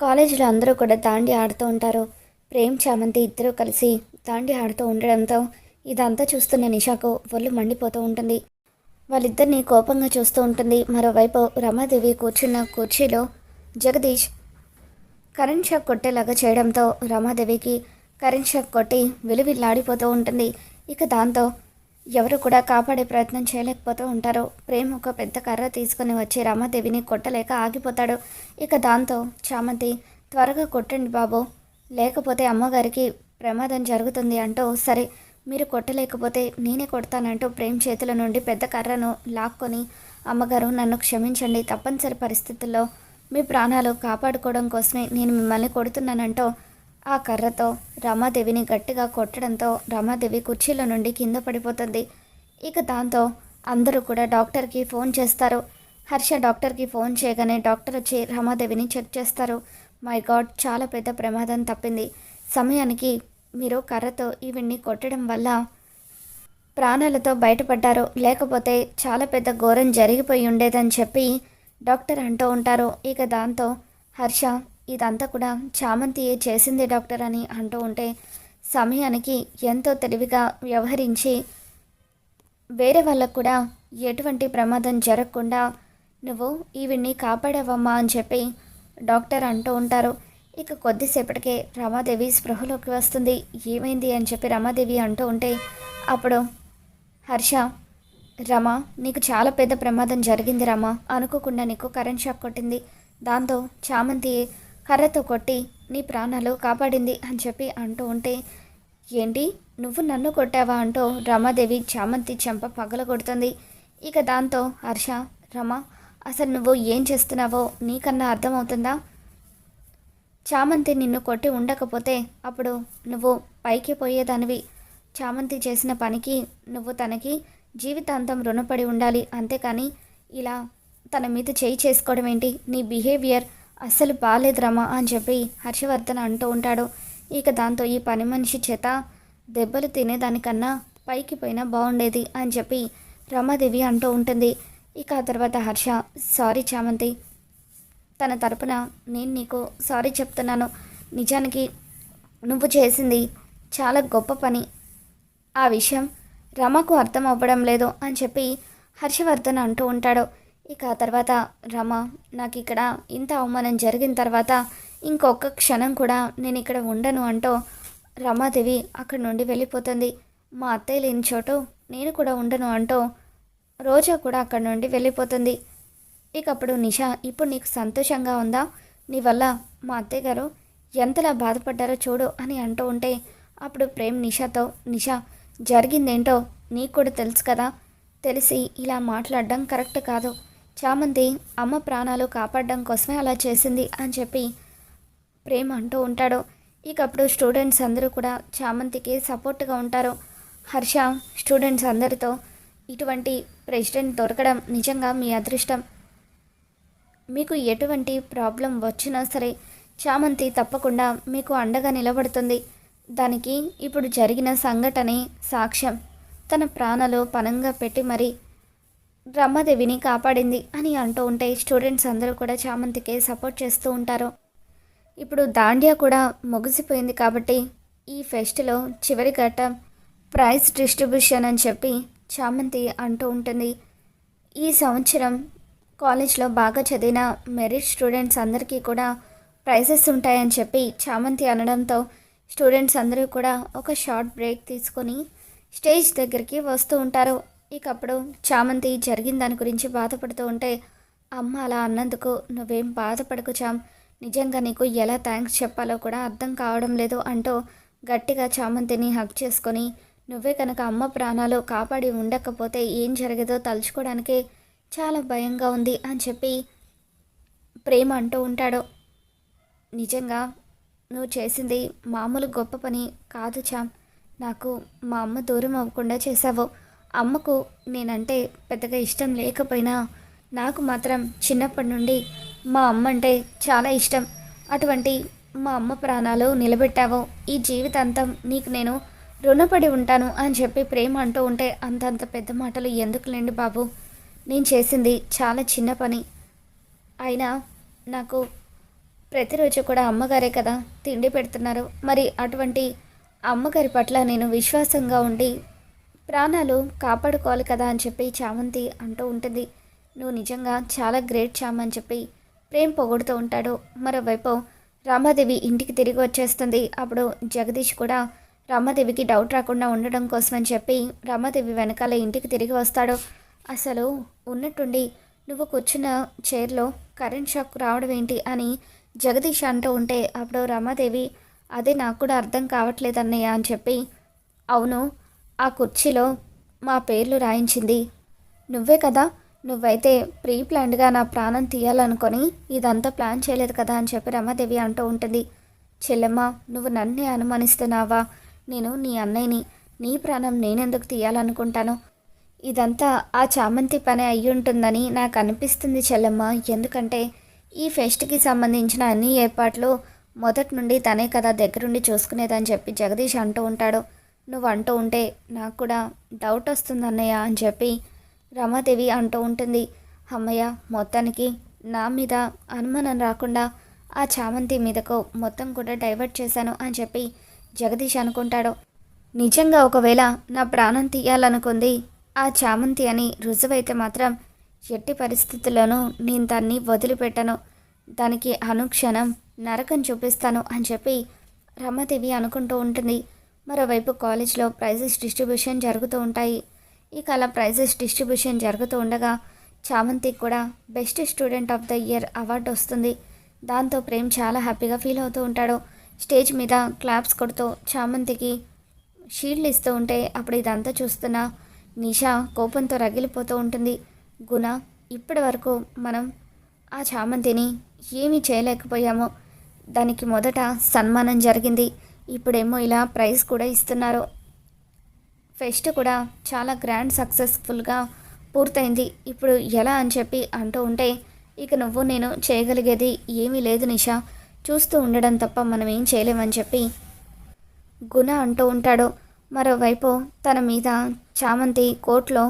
కాలేజీలో అందరూ కూడా దాండి ఆడుతూ ఉంటారు. ప్రేమ్ చామంతి ఇద్దరూ కలిసి దాండి ఆడుతూ ఉండడంతో ఇదంతా చూస్తున్న నిషాకు ఒళ్ళు మండిపోతూ ఉంటుంది. వాళ్ళిద్దరిని కోపంగా చూస్తూ ఉంటుంది. మరోవైపు రమాదేవి కూర్చున్న కుర్చీలో జగదీష్ కరెంట్ షాక్ కొట్టేలాగా చేయడంతో రమాదేవికి కరెంట్ షాక్ కొట్టి విలువిల్లాడిపోతూ ఉంటుంది. ఇక దాంతో ఎవరు కూడా కాపాడే ప్రయత్నం చేయలేకపోతూ ఉంటారు. ప్రేమ్ ఒక పెద్ద కర్ర తీసుకుని వచ్చి రామదేవిని కొట్టలేక ఆగిపోతాడు. ఇక దాంతో చామంతి త్వరగా కొట్టండి బాబు. లేకపోతే అమ్మగారికి ప్రమాదం జరుగుతుంది అంటూ సరే మీరు కొట్టలేకపోతే నేనే కొడతానంటూ ప్రేమ్ చేతుల నుండి పెద్ద కర్రను లాక్కొని అమ్మగారు నన్ను క్షమించండి. తప్పనిసరి పరిస్థితుల్లో మీ ప్రాణాలు కాపాడుకోవడం కోసమే నేను మిమ్మల్ని కొడుతున్నానంటూ ఆ కర్రతో రమాదేవిని గట్టిగా కొట్టడంతో రమాదేవి కుర్చీలో నుండి కింద పడిపోతుంది. ఇక దాంతో అందరూ కూడా డాక్టర్కి ఫోన్ చేస్తారు. హర్ష డాక్టర్కి ఫోన్ చేయగానే డాక్టర్ వచ్చి రమాదేవిని చెక్ చేస్తారు. మై గాడ్ చాలా పెద్ద ప్రమాదం తప్పింది. సమయానికి మీరు కర్రతో ఈవిడ్ని కొట్టడం వల్ల ప్రాణాలతో బయటపడ్డారు. లేకపోతే చాలా పెద్ద ఘోరం జరిగిపోయి ఉండేదని చెప్పి డాక్టర్ అంటూ ఉంటారు. ఇక దాంతో హర్ష ఇదంతా కూడా చామంతి చేసింది డాక్టర్ అని అంటూ ఉంటే సమయానికి ఎంతో తెలివిగా వ్యవహరించి వేరే వాళ్ళకు కూడా ఎటువంటి ప్రమాదం జరగకుండా నువ్వు ఈవిడ్ని కాపాడావమ్మా అని చెప్పి డాక్టర్ అంటూ ఉంటారు. ఇక కొద్దిసేపటికే రమాదేవి స్పృహలోకి వస్తుంది. ఏమైంది అని చెప్పి రమాదేవి అంటూ ఉంటే అప్పుడు హర్ష రమ నీకు చాలా పెద్ద ప్రమాదం జరిగింది రమ అనుకోకుండా నీకు కరెంట్ షాక్ కొట్టింది. దాంతో చామంతి కర్రతో కొట్టి నీ ప్రాణాలు కాపాడింది అని చెప్పి అంటూ ఉంటే ఏంటి? నువ్వు నన్ను కొట్టావా? అంటూ రమాదేవి చామంతి చెంప పగల కొడుతుంది ఇక దాంతో హర్ష రమ అసలు నువ్వు ఏం చేస్తున్నావో నీకన్నా అర్థమవుతుందా? చామంతి నిన్ను కొట్టి ఉండకపోతే అప్పుడు నువ్వు పైకి పోయేదానివి. చామంతి చేసిన పనికి నువ్వు తనకి జీవితాంతం రుణపడి ఉండాలి అంతేకాని ఇలా తన మీద చేయి చేసుకోవడం ఏంటి నీ బిహేవియర్ అస్సలు బాగాలేదు రమా అని చెప్పి హర్షవర్ధన్ అంటూ ఉంటాడు. ఇక దాంతో ఈ పని మనిషి చేత దెబ్బలు తినేదానికన్నా పైకి పోయినా బాగుండేది అని చెప్పి రమాదేవి అంటూ ఉంటుంది. ఇక ఆ తర్వాత హర్ష సారీ చామంతి తన తరపున నేను నీకు సారీ చెప్తున్నాను. నిజానికి నువ్వు చేసింది చాలా గొప్ప పని. ఆ విషయం రమకు అర్థం అవ్వడం లేదు అని చెప్పి హర్షవర్ధన్ అంటూ ఉంటాడు. ఇక ఆ తర్వాత రమ నాకు ఇక్కడ ఇంత అవమానం జరిగిన తర్వాత ఇంకొక క్షణం కూడా నేను ఇక్కడ ఉండను అంటూ రమాదేవి అక్కడి నుండి వెళ్ళిపోతుంది. మా అత్తయ్య లేని చోటు నేను కూడా ఉండను అంటూ రోజా కూడా అక్కడి నుండి వెళ్ళిపోతుంది. ఇక అప్పుడు నిషా ఇప్పుడు నీకు సంతోషంగా ఉందా? నీ వల్ల మా అత్తయ్య గారు ఎంతలా బాధపడ్డారో చూడు అని అంటూ ఉంటే అప్పుడు ప్రేమ్ నిషాతో నిషా జరిగిందేంటో నీకు కూడా తెలుసు కదా? తెలిసి ఇలా మాట్లాడడం కరెక్ట్ కాదు. చామంతి అమ్మ ప్రాణాలు కాపాడడం కోసమే అలా చేసింది అని చెప్పి ప్రేమ్ అంటూ ఉంటాడు. ఇక అప్పుడు స్టూడెంట్స్ అందరూ కూడా చామంతికి సపోర్ట్గా ఉంటారు. హర్ష స్టూడెంట్స్ అందరితో ఇటువంటి ప్రెసిడెంట్ దొరకడం నిజంగా మీ అదృష్టం. మీకు ఎటువంటి ప్రాబ్లం వచ్చినా సరే చామంతి తప్పకుండా మీకు అండగా నిలబడుతుంది. దానికి ఇప్పుడు జరిగిన సంఘటనే సాక్ష్యం. తన ప్రాణాలు పనంగా పెట్టి మరి రమ్మదేవిని కాపాడింది అని అంటూ ఉంటే స్టూడెంట్స్ అందరూ కూడా చామంతికి సపోర్ట్ చేస్తూ ఉంటారు. ఇప్పుడు దాండియా కూడా ముగిసిపోయింది కాబట్టి ఈ ఫెస్ట్లో చివరి ఘట్టం ప్రైజ్ డిస్ట్రిబ్యూషన్ అని చెప్పి చామంతి అంటూ ఉంటుంది. ఈ సంవత్సరం కాలేజ్లో బాగా చదివిన మెరిట్ స్టూడెంట్స్ అందరికీ కూడా ప్రైజెస్ ఉంటాయని చెప్పి చామంతి అనడంతో స్టూడెంట్స్ అందరూ కూడా ఒక షార్ట్ బ్రేక్ తీసుకొని స్టేజ్ దగ్గరికి వస్తూ ఉంటారు. ఇక అప్పుడు చామంతి జరిగిన దాని గురించి బాధపడుతూ ఉంటే అమ్మ అలా అన్నందుకు నువ్వేం బాధపడకు చామ్. నిజంగా నీకు ఎలా థ్యాంక్స్ చెప్పాలో కూడా అర్థం కావడం లేదు అంటూ గట్టిగా చామంతిని హక్ చేసుకొని నువ్వే కనుక అమ్మ ప్రాణాలు కాపాడి ఉండకపోతే ఏం జరిగేదో తలుచుకోవడానికే చాలా భయంగా ఉంది అని చెప్పి ప్రేమ అంటూ ఉంటాడు. నిజంగా నువ్వు చేసింది మామూలు గొప్ప పని కాదు చామ్. నాకు మా అమ్మ దూరం అవ్వకుండా చేశావు. అమ్మకు నేనంటే పెద్దగా ఇష్టం లేకపోయినా నాకు మాత్రం చిన్నప్పటి నుండి మా అమ్మ అంటే చాలా ఇష్టం. అటువంటి మా అమ్మ ప్రాణాలు నిలబెట్టావు ఈ జీవితాంతం నీకు నేను రుణపడి ఉంటాను అని చెప్పి ప్రేమ అంటూ ఉంటే అంతంత పెద్ద మాటలు ఎందుకులేండి బాబు? నేను చేసింది చాలా చిన్న పని. అయినా నాకు ప్రతిరోజు కూడా అమ్మగారే కదా తిండి పెడుతున్నారు. మరి అటువంటి అమ్మగారి పట్ల నేను విశ్వాసంగా ఉండి ప్రాణాలు కాపాడుకోవాలి కదా అని చెప్పి చామంతి అంటూ ఉంటుంది. నువ్వు నిజంగా చాలా గ్రేట్ చామ అని చెప్పి ప్రేమ్ పొగుడుతూ ఉంటాడు. మరోవైపు రామాదేవి ఇంటికి తిరిగి వచ్చేస్తుంది. అప్పుడు జగదీష్ కూడా రామాదేవికి డౌట్ రాకుండా ఉండడం కోసమని చెప్పి రామాదేవి వెనకాల ఇంటికి తిరిగి వస్తాడు. అసలు ఉన్నట్టుండి నువ్వు కూర్చున్న చైర్లో కరెంట్ షాక్ రావడం ఏంటి అని జగదీష్ అంటూ ఉంటే అప్పుడు రమాదేవి అదే నాకు కూడా అర్థం కావట్లేదు అన్నయ్య అని చెప్పి అవును ఆ కుర్చీలో మా పేర్లు రాయించింది. నువ్వే కదా నువ్వైతే ప్రీ ప్లాన్డ్గా నా ప్రాణం తీయాలనుకొని ఇదంతా ప్లాన్ చేయలేదు కదా అని చెప్పి రమాదేవి అంటూ ఉంటుంది. చెల్లెమ్మ నువ్వు నన్నే అనుమానిస్తున్నావా? నేను నీ అన్నయ్యని నీ ప్రాణం నేనెందుకు తీయాలనుకుంటాను? ఇదంతా ఆ చామంతి పని అయి ఉంటుందని నాకు అనిపిస్తుంది చెల్లెమ్మ. ఎందుకంటే ఈ ఫెస్ట్కి సంబంధించిన అన్ని ఏర్పాట్లు మొదటి నుండి తనే కదా దగ్గరుండి చూసుకునేదని చెప్పి జగదీష్ అంటూ ఉంటాడు. నువ్వు అంటూ ఉంటే నాకు కూడా డౌట్ వస్తుంది అన్నయ్య అని చెప్పి రమాదేవి అంటూ ఉంటుంది. అమ్మయ్య మొత్తానికి నా మీద అనుమానం రాకుండా ఆ చామంతి మీదకు మొత్తం కూడా డైవర్ట్ చేశాను అని చెప్పి జగదీష్ అనుకుంటాడు. నిజంగా ఒకవేళ నా ప్రాణం తీయాలనుకుంది ఆ చామంతి అని రుజువైతే మాత్రం ఎట్టి పరిస్థితుల్లోనూ నేను దాన్ని వదిలిపెట్టను. దానికి అనుక్షణం నరకం చూపిస్తాను అని చెప్పి రమాదేవి అనుకుంటూ ఉంటుంది. మరోవైపు కాలేజ్లో ప్రైజెస్ డిస్ట్రిబ్యూషన్ జరుగుతూ ఉంటాయి. ఇక అలా ప్రైజెస్ డిస్ట్రిబ్యూషన్ జరుగుతూ ఉండగా చామంతికి కూడా best student of the year award వస్తుంది. దాంతో ప్రేమ్ చాలా హ్యాపీగా ఫీల్ అవుతూ ఉంటాడు. స్టేజ్ మీద క్లాప్స్ కొడుతూ చామంతికి షీల్డ్ ఇస్తూ ఉంటే అప్పుడు ఇదంతా చూస్తున్న నిషా కోపంతో రగిలిపోతూ ఉంటుంది. గుణ ఇప్పటి వరకు మనం ఆ చామంతిని ఏమీ చేయలేకపోయాము. దానికి మొదట సన్మానం జరిగింది. ఇప్పుడేమో ఇలా ప్రైజ్ కూడా ఇస్తున్నారు. ఫెస్ట్ కూడా చాలా గ్రాండ్ సక్సెస్ఫుల్గా పూర్తయింది. ఇప్పుడు ఎలా అని చెప్పి అంటూ ఉంటే ఇక నువ్వు నేను చేయగలిగేది ఏమీ లేదు నిషా. చూస్తూ ఉండడం తప్ప మనం ఏం చేయలేమని చెప్పి గుణ అంటూ ఉంటాడు. మరోవైపు తన మీద చామంతి కోర్టులో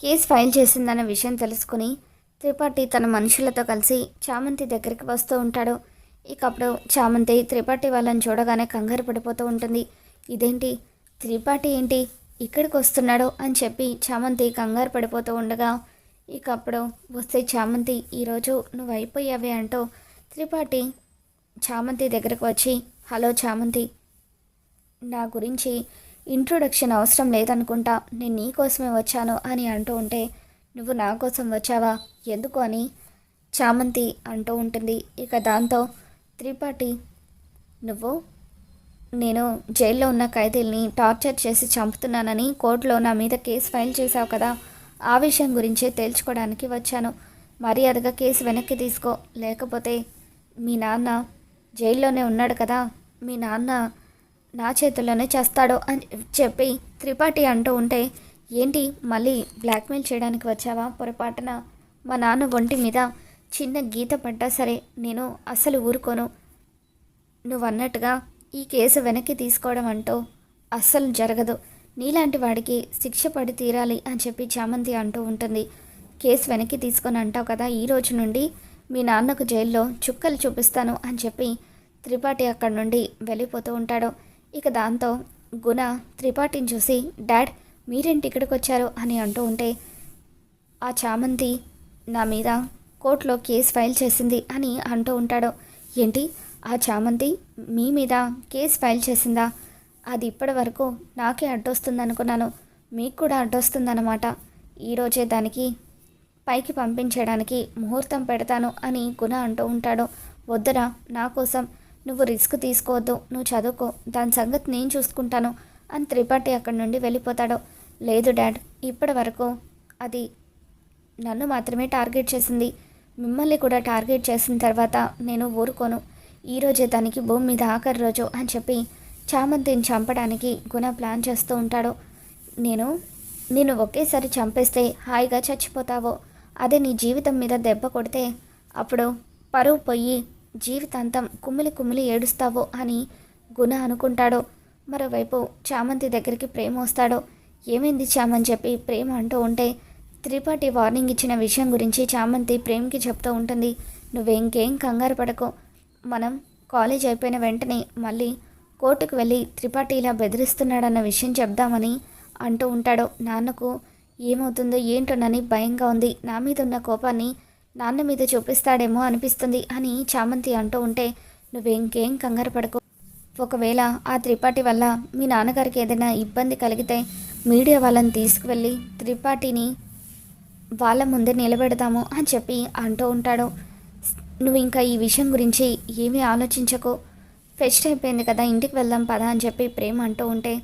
కేసు ఫైల్ చేసిందన్న విషయం తెలుసుకుని త్రిపాఠి తన మనుషులతో కలిసి చామంతి దగ్గరికి వస్తూ ఉంటాడు. ఇక అప్పుడు చామంతి త్రిపాఠి వాళ్ళని చూడగానే కంగారు పడిపోతూ ఉంటుంది. ఇదేంటి? త్రిపాఠి ఏంటి? ఇక్కడికి వస్తున్నాడు అని చెప్పి చామంతి కంగారు పడిపోతూ ఉండగా ఇక అప్పుడు వస్తే చామంతి ఈరోజు నువ్వు అయిపోయావే అంటూ త్రిపాఠి చామంతి దగ్గరకు వచ్చి హలో చామంతి నా గురించి ఇంట్రొడక్షన్ అవసరం లేదనుకుంటా. నేను నీ కోసమే వచ్చాను అని అంటూ ఉంటే నువ్వు నా కోసం వచ్చావా? ఎందుకు అని? చామంతి అంటూ ఉంటుంది. ఇక దాంతో త్రిపాఠి నువ్వు? నేను జైల్లో ఉన్న ఖైదీల్ని టార్చర్ చేసి చంపుతున్నానని కోర్టులో నా మీద కేసు ఫైల్ చేశావు కదా ఆ విషయం గురించే తేల్చుకోవడానికి వచ్చాను. మర్యాదగా కేసు వెనక్కి తీసుకో. లేకపోతే మీ నాన్న జైల్లోనే ఉన్నాడు కదా మీ నాన్న నా చేతుల్లోనే చేస్తాడు అని చెప్పి త్రిపాఠి అంటూ ఉంటే ఏంటి మళ్ళీ బ్లాక్మెయిల్ చేయడానికి వచ్చావా పొరపాటున? మా నాన్న ఒంటి మీద చిన్న గీత పడ్డా సరే నేను అసలు ఊరుకోను. నువ్వు అన్నట్టుగా ఈ కేసు వెనక్కి తీసుకోవడం అంటూ అస్సలు జరగదు. నీలాంటి వాడికి శిక్ష పడి తీరాలి అని చెప్పి చామంతి అంటూ ఉంటుంది. కేసు వెనక్కి తీసుకొని అంటావు కదా ఈ రోజు నుండి మీ నాన్నకు జైల్లో చుక్కలు చూపిస్తాను అని చెప్పి త్రిపాఠి అక్కడి నుండి వెళ్ళిపోతూ ఉంటాడు. ఇక దాంతో గుణ త్రిపాఠిని చూసి డాడ్ మీరేంటి ఇక్కడికి వచ్చారు? అని అంటూ ఉంటే ఆ చామంతి నా మీద కోర్టులో కేసు ఫైల్ చేసింది అని అంటూ ఉంటాడు. ఏంటి? ఆ చామంతి మీ మీద కేసు ఫైల్ చేసిందా? అది ఇప్పటి వరకు నాకే అడ్డొస్తుందనుకున్నాను. మీకు కూడా అడ్డొస్తుందన్నమాట. ఈరోజే దానికి పైకి పంపించడానికి ముహూర్తం పెడతాను అని గుణ అంటూ ఉంటాడు. వద్దురా నా కోసం నువ్వు రిస్క్ తీసుకోవద్దు నువ్వు చదువుకో దాని సంగతి నేను చూసుకుంటాను అని త్రిపాఠి అక్కడి నుండి వెళ్ళిపోతాడు. లేదు డాడ్ ఇప్పటి వరకు అది నన్ను మాత్రమే టార్గెట్ చేసింది. మిమ్మల్ని కూడా టార్గెట్ చేసిన తర్వాత నేను ఊరుకోను. ఈరోజే దానికి భూమి మీద ఆఖరి రోజు అని చెప్పి చామంతిని చంపడానికి గుణ ప్లాన్ చేస్తూ ఉంటాడు. నేను నేను ఒకేసారి చంపేస్తే హాయిగా చచ్చిపోతావో అదే నీ జీవితం మీద దెబ్బ కొడితే అప్పుడు పరువు పోయి జీవితాంతం కుమిలి కుమిలి ఏడుస్తావో అని గుణ అనుకుంటాడు. మరోవైపు చామంతి దగ్గరికి ప్రేమ వస్తాడు. ఏమైంది చామని చెప్పి ప్రేమ అంటూ ఉంటే త్రిపాఠి వార్నింగ్ ఇచ్చిన విషయం గురించి చామంతి ప్రేమ్కి చెప్తూ ఉంటుంది. నువ్వేంకేం కంగారు పడకు. మనం కాలేజ్ అయిపోయిన వెంటనే మళ్ళీ కోర్టుకు వెళ్ళి త్రిపాఠి ఇలా బెదిరిస్తున్నాడన్న విషయం చెప్దామని అంటూ ఉంటాడు. నాన్నకు ఏమవుతుందో ఏంటోనని భయంగా ఉంది. నా మీద ఉన్న కోపాన్ని నాన్న మీద చూపిస్తాడేమో అనిపిస్తుంది అని చామంతి అంటూ ఉంటే నువ్వేంకేం కంగారు పడకు. ఒకవేళ ఆ త్రిపాఠి వల్ల మీ నాన్నగారికి ఏదైనా ఇబ్బంది కలిగితే మీడియా వాళ్ళని తీసుకువెళ్ళి త్రిపాఠిని వాళ్ళ ముందే నిలబెడతాము అని చెప్పి అంటూ ఉంటాడు. నువ్వు ఇంకా ఈ విషయం గురించి ఏమీ ఆలోచించకు. ఫెస్ట్ అయిపోయింది కదా ఇంటికి వెళ్దాం పదా అని చెప్పి ప్రేమ అంటూ ఉంటే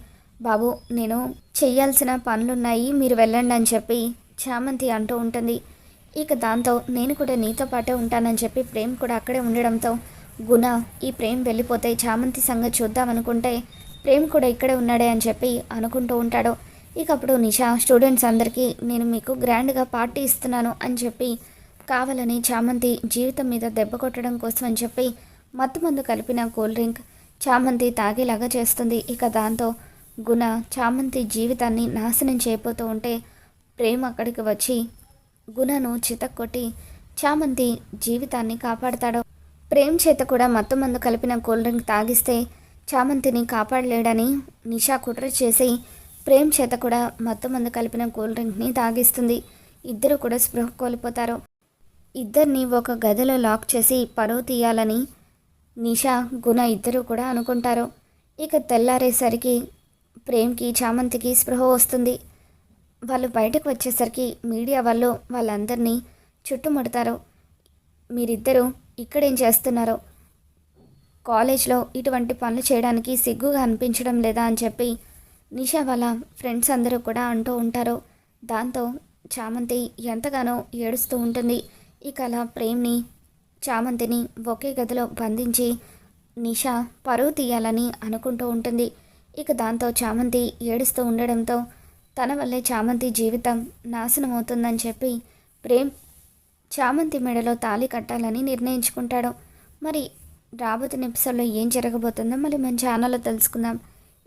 బాబు నేను చేయాల్సిన పనులున్నాయి మీరు వెళ్ళండి అని చెప్పి చామంతి అంటూ ఉంటుంది. ఇక దాంతో నేను కూడా నీతో పాటే ఉంటానని చెప్పి ప్రేమ్ కూడా అక్కడే ఉండడంతో గుణ ఈ ప్రేమ్ వెళ్ళిపోతే చామంతి సంగతి చూద్దామనుకుంటే ప్రేమ్ కూడా ఇక్కడే ఉన్నాడే అని చెప్పి అనుకుంటూ ఉంటాడు. ఇక అప్పుడు నిషా స్టూడెంట్స్ అందరికీ నేను మీకు గ్రాండ్గా పార్టీ ఇస్తున్నాను అని చెప్పి కావాలని చామంతి జీవితం మీద దెబ్బ కొట్టడం కోసం అని చెప్పి మత్తు మందు కలిపిన కూల్ డ్రింక్ చామంతి తాగేలాగా చేస్తుంది. ఇక దాంతో గుణ చామంతి జీవితాన్ని నాశనం చేయబోతూ ఉంటే ప్రేమ్ అక్కడికి వచ్చి గుణను చితక్కొట్టి చామంతి జీవితాన్ని కాపాడతాడు. ప్రేమ్ చేత కూడా మత్తు మందు కలిపిన కూల్ డ్రింక్ తాగిస్తే చామంతిని కాపాడలేడని నిషా కుట్ర చేసి ప్రేమ్ చేత కూడా మత్తు మందు కలిపిన కూల్ డ్రింక్ని తాగిస్తుంది. ఇద్దరు కూడా స్పృహ కోల్పోతారు. ఇద్దరిని ఒక గదిలో లాక్ చేసి పరువు తీయాలని నిషా గుణ ఇద్దరు కూడా అనుకుంటారు. ఇక తెల్లారేసరికి ప్రేమ్కి చామంతికి స్పృహ వస్తుంది. వాళ్ళు బయటకు వచ్చేసరికి మీడియా వాళ్ళు వాళ్ళందరినీ చుట్టుముడతారు. మీరిద్దరూ ఇక్కడేం చేస్తున్నారో? కాలేజ్లో ఇటువంటి పనులు చేయడానికి సిగ్గుగా అనిపించడం లేదా అని చెప్పి నిషా వాళ్ళ ఫ్రెండ్స్ అందరూ కూడా అంటూ ఉంటారు. దాంతో చామంతి ఎంతగానో ఏడుస్తూ ఉంటుంది. ఇక అలా ప్రేమ్ని చామంతిని ఒకే గదిలో బంధించి నిషా పరువు తీయాలని అనుకుంటూ ఉంటుంది. ఇక దాంతో చామంతి ఏడుస్తూ ఉండడంతో తన వల్లే చామంతి జీవితం నాశనం అవుతుందని చెప్పి ప్రేమ్ చామంతి మెడలో తాళి కట్టాలని నిర్ణయించుకుంటాడు. మరి రాబోతున్న ఎపిసోడ్లో ఏం జరగబోతుందో మళ్ళీ మన ఛానల్లో తెలుసుకుందాం.